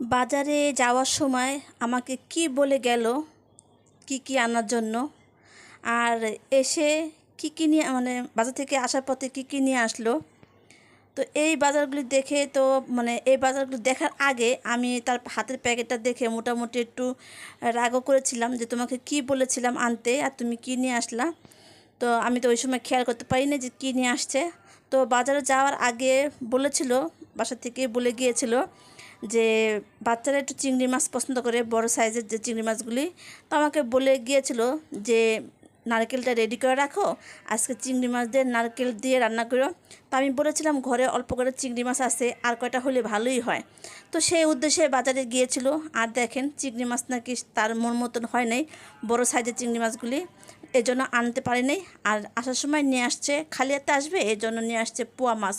বাজারে যাওয়ার সময় আমাকে কি বলে গেল, কি কি আনার জন্য, আর এসে কি কি নিয়ে মানে বাজার থেকে আসার পথে কি কি নিয়ে আসলো। তো এই বাজারগুলি দেখে তো মানে এই বাজারগুলি দেখার আগে আমি তার হাতের প্যাকেটটা দেখে মোটামুটি একটু রাগও করেছিলাম যে তোমাকে কি বলেছিলাম আনতে আর তুমি কি নিয়ে আসলা। তো আমি তো ওই সময় খেয়াল করতে পারিনি যে কী নিয়ে আসছে। তো বাজারে যাওয়ার আগে বলেছিল, বাসা থেকে বলে গিয়েছিল যে বাচ্চারা একটু চিংড়ি মাছ পছন্দ করে, বড় সাইজের যে চিংড়ি মাছগুলি, তো আমাকে বলে গিয়েছিল যে, নারকেলটা রেডি করে রাখো, আজকে চিংড়ি মাছ দিয়ে নারকেল দিয়ে রান্না করো। তো আমি বলেছিলাম, ঘরে অল্প করে চিংড়ি মাছ আছে, আর কয়টা হলে ভালোই হয়? তো সেই উদ্দেশ্যে বাজারে গিয়েছিল। আর দেখেন চিংড়ি মাছ নাকি তার মন মতন হয় নাই, বড় সাইজের চিংড়ি মাছগুলি এজন্য আনতে পারি নাই। আর আসার সময় নিয়ে আসছে, খালি হাতে আসবে এই জন্য নিয়ে আসছে পোয়া মাছ।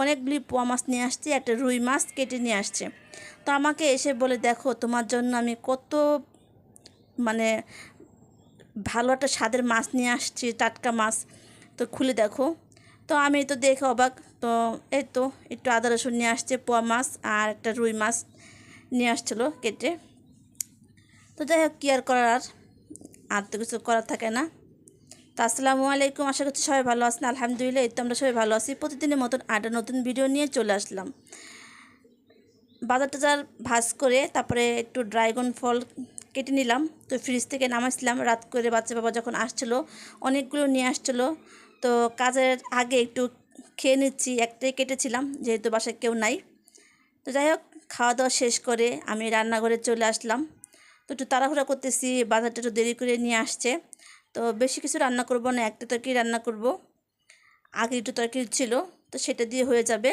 অনেকগুলি পোয়া মাছ নিয়ে আসছে, একটা রুই মাছ কেটে নিয়ে আসছে। তো আমাকে এসে বলে, দেখো, তোমার জন্য আমি কত মানে ভালো একটা স্বাদের মাছ নিয়ে আসছি, টাটকা মাছ। তো খুলে দেখো। তো আমি তো দেখে অবাক তো এই তো একটু আদা রসুন নিয়ে আসছে, পোয়া মাছ আর একটা রুই মাছ নিয়ে আসছিল কেটে। তো যাই হোক, কী আর করার আর? তো কিছু করার থাকে না। তো আসসালামু আলাইকুম, আশা করছি সবাই ভালো আছেন। আলহামদুলিল্লাহ, এই তো আমরা সবাই ভালো আছি। প্রতিদিনের মতন আটা নতুন ভিডিও নিয়ে চলে আসলাম। বাজার টাজার ভাজ করে তারপরে একটু ড্রাগন ফল কেটে নিলাম। তো ফ্রিজ থেকে নামাইছিলাম, রাত করে বাচ্চা বাবা যখন আসছিল, অনেকগুলো নিয়ে আসছিল। তো কাজের আগে একটু খেয়ে নিচ্ছি, একটাই কেটেছিলাম, যেহেতু বাসায় কেউ নাই। তো যাই হোক, খাওয়া দাওয়া শেষ করে আমি রান্নাঘরে চলে আসলাম। তো একটু তাড়াহুড়া করতেছি, বাজারটা একটু দেরি করে নিয়ে আসছে। তো বেশি কিছু রান্না করব না, একটা তরকারি রান্না করব। আগে একটু তরকারি ছিল, তো সেটা দিয়ে হয়ে যাবে।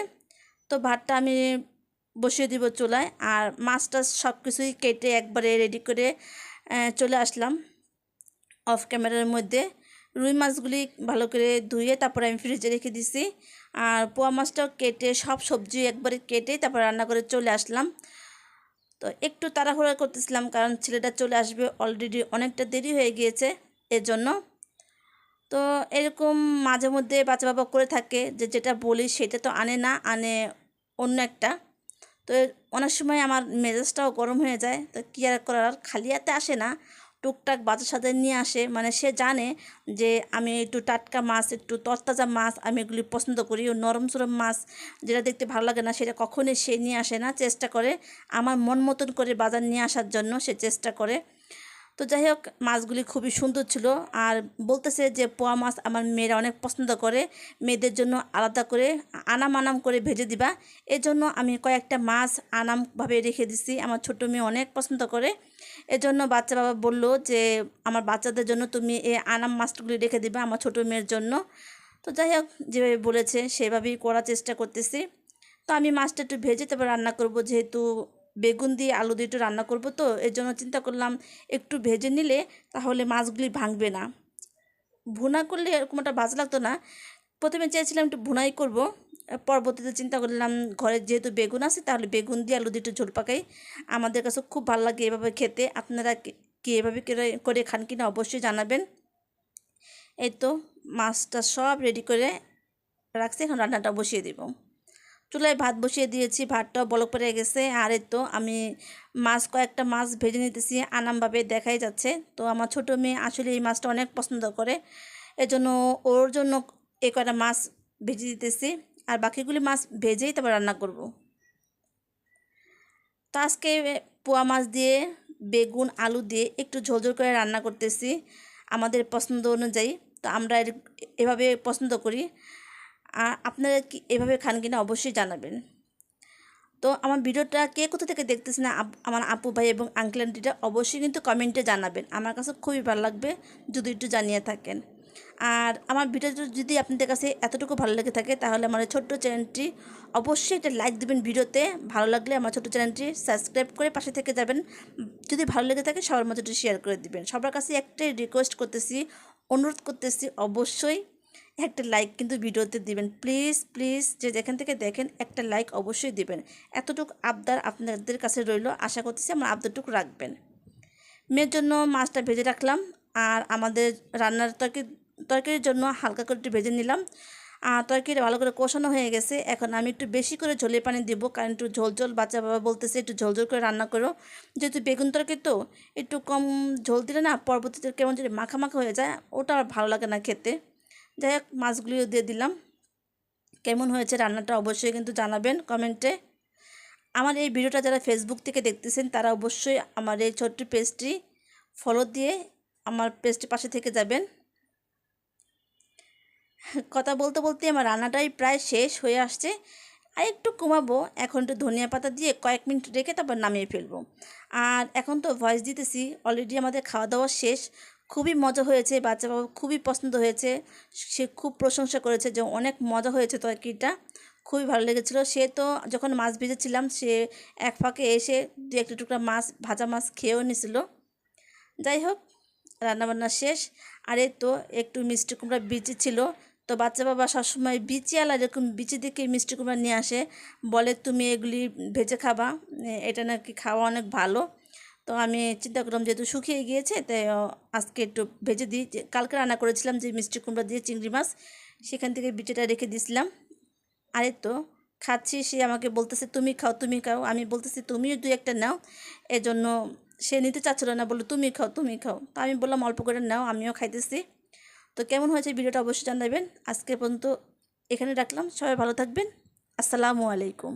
তো ভাতটা আমি বসিয়ে দিব চুলায়, আর মাছটা সব কিছুই কেটে একবারে রেডি করে চলে আসলাম অফ ক্যামেরার মধ্যে। রুই মাছগুলি ভালো করে ধুয়ে তারপরে আমি ফ্রিজে রেখে দিছি। আর পোয়া মাছটাও কেটে সব সবজি একবারে কেটে তারপর রান্না করে চলে আসলাম। তো একটু তাড়াহুড়া করতেছিলাম কারণ ছেলেটা চলে আসবে অলরেডি অনেকটা দেরি হয়ে গিয়েছে এর জন্য তো এরকম মাঝে মধ্যে বাচ্চা বাবা করে থাকে যে যেটা বলি সেটা তো আনে না, আনে অন্য একটা। তো অনেক সময় আমার মেজাজটাও গরম হয়ে যায়, তো কী আর করার? খালি হাতে আসে না। টুকটাক বাজার সাথে নিয়ে আসে। মানে সে জানে যে আমি একটু টাটকা মাছ, একটু তরতাজা মাছ আমি এগুলি পছন্দ করি, ও নরম সরম মাছ যেটা দেখতে ভালো লাগে না, সেটা কখনই সে নিয়ে আসে না। চেষ্টা করে আমার মন মতন করে বাজার নিয়ে আসার জন্য সে চেষ্টা করে। তো যাই হোক মাছগুলি খুবই সুন্দর ছিল। আর বলতেছে যে পোয়া মাছ আমার মেয়েরা অনেক পছন্দ করে। মেয়েদের জন্য আলাদা করে আনাম আনাম করে ভেজে দিবা। এজন্য আমি কয়েকটা মাছ আনামভাবে রেখে দিছি। আমার ছোটো মেয়ে অনেক পছন্দ করে। এজন্য বাচ্চা বাবা বলল যে, আমার বাচ্চাদের জন্য তুমি এই আনাম মাছগুলি রেখে দিবা আমার ছোটো মেয়ের জন্য। তো যাই হোক যেভাবে বলেছে, সেভাবেই করার চেষ্টা করতেছি। তো আমি মাছটা একটু ভেজে তারপর রান্না করব যেহেতু বেগুন দিয়ে আলু দিয়ে একটু রান্না করব তো, এর জন্য চিন্তা করলাম একটু ভেজে নিলে তাহলে মাছগুলি ভাঙবে না। ভুনা করলে এরকম একটা বাজ লাগতো না। প্রথমে চেয়েছিলাম একটু ভুনাই করব, পরবর্তীতে চিন্তা করলাম ঘরে যেহেতু বেগুন আছে তাহলে বেগুন দিয়ে আলু দিয়ে একটু ঝোল পাকাই। আমাদের কাছে খুব ভালো লাগে এভাবে খেতে, আপনারা কি এভাবে করে খান কিনা অবশ্যই জানাবেন। এই তো মাছটা সব রেডি করে রাখছি, এখন রান্নাটা বসিয়ে দেবো। চুলায় ভাত বসিয়ে দিয়েছি, ভাতটাও বলক পড়ে গেছে। আর তো আমি মাছ, কয়েকটা মাছ ভেজে নিতেছি, আনামভাবে দেখাই যাচ্ছে। তো আমার ছোটো মেয়ে আসলে এই মাছটা অনেক পছন্দ করে। এজন্য ওর জন্য এ কয়টা মাছ ভেজে দিতেছি। আর বাকিগুলি মাছ ভেজেই তারপর রান্না করব। তো আজকে পোয়া মাছ দিয়ে, বেগুন, আলু দিয়ে একটু ঝোলঝোল করে রান্না করতেছি আমাদের পছন্দ অনুযায়ী। তো আমরা এভাবে পছন্দ করি। আপনারা কি এভাবে খান কিনা অবশ্যই জানাবেন। তো আমার ভিডিওটা কে কোথা থেকে দেখতেছেন আমার আপু ভাই এবং আঙ্কেল আন্টিটা অবশ্যই কিন্তু কমেন্টে জানাবেন। আমার কাছে খুবই ভালো লাগবে যদি একটু জানিয়ে থাকেন। আর আমার ভিডিওটা যদি আপনাদের কাছে এতটুকু ভালো লেগে থাকে তাহলে আমার ছোট্ট চ্যানেলটি অবশ্যই একটা লাইক দেবেন ভিডিওতে। ভালো লাগলে আমার ছোট্ট চ্যানেলটি সাবস্ক্রাইব করে পাশে থেকে যাবেন। যদি ভালো লেগে থাকে সবার মধ্যে শেয়ার করে দিবেন। সবার কাছে একটাই রিকোয়েস্ট করতেছি, অনুরোধ করতেছি অবশ্যই একটা লাইক কিন্তু ভিডিওতে দিবেন। প্লিজ প্লিজ যে যেখান থেকে দেখেন, একটা লাইক অবশ্যই দিবেন। এতটুকু আবদার আপনাদের কাছে রইল। আশা করতেছি আমার আবদারটুকু রাখবেন। মেয়ের জন্য মাছটা ভেজে রাখলাম। আর আমাদের রান্নার তরকারি তরকারির জন্য হালকা করে একটু ভেজে নিলাম। আর তরকারিটা ভালো করে কষানো হয়ে গেছে। এখন আমি একটু বেশি করে ঝোলের পানি দিব, কারণ একটু ঝোল ঝোল, বাচ্চা বাবা বলতেছে একটু ঝোল ঝোল করে রান্না করো। যেহেতু বেগুন তরকারি তো, একটু কম ঝোল দিলে না পরবর্তীতে কেমন যদি মাখা মাখা হয়ে যায়। ওটা আর ভালো লাগে না খেতে। যাই হোক মাছগুলিও দিয়ে দিলাম। কেমন হয়েছে রান্নাটা অবশ্যই কিন্তু জানাবেন কমেন্টে। আমার এই ভিডিওটা যারা ফেসবুক থেকে দেখতেছেন, তারা অবশ্যই আমার এই ছোট্ট পেজটি ফলো দিয়ে আমার পেজটি পাশে থেকে যাবেন। কথা বলতে বলতে আমার রান্নাটাই প্রায় শেষ হয়ে আসছে। আর একটু কমাবো, এখন একটু ধনিয়া পাতা দিয়ে কয়েক মিনিট রেখে তারপর নামিয়ে ফেলব। আর এখন তো ভয়েস দিতেছি অলরেডি আমাদের খাওয়া দাওয়া শেষ। খুবই মজা হয়েছে বাচ্চা বাবা খুবই পছন্দ হয়েছে। সে খুব প্রশংসা করেছে যে অনেক মজা হয়েছে তরকারিটা খুবই ভালো লেগেছিলো। সে তো যখন মাছ ভেজেছিলাম, সে এক ফাঁকে এসে দু একটা টুকরা মাছ, ভাজা মাছ খেয়েও নিছিল যাই হোক, রান্নাবান্না শেষ। আরে তো একটু মিষ্টি কুমড়া বিচি ছিল। তো বাচ্চা বাবা সবসময় বিচি আলা এরকম বিচি দেখে মিষ্টি কুমড়া নিয়ে আসে, বলে, তুমি এগুলি ভেজে খাবা এটা নাকি খাওয়া অনেক ভালো। তো আমি চিন্তা করলাম যেহেতু শুকিয়ে গিয়েছে, তাই আজকে একটু ভেজে দিই। কালকে রান্না করেছিলাম যে মিষ্টি কুমড়া দিয়ে চিংড়ি মাছ, সেখান থেকে বিটেটা রেখে দিয়েছিলাম। আরে তো, খাচ্ছি, সে আমাকে বলতেছে, তুমি খাও তুমি খাও। আমি বলতেছি, তুমিও দু একটা নাও। এজন্য সে নিতে চাচ্ছিল না, বলল, তুমি খাও তুমি খাও। তো আমি বললাম, অল্প করে নাও, আমিও খাইতেছি। তো কেমন হয়েছে ভিডিওটা অবশ্যই জানাবেন। আজকে পর্যন্ত এখানে রাখলাম। সবাই ভালো থাকবেন। আসসালামু আলাইকুম।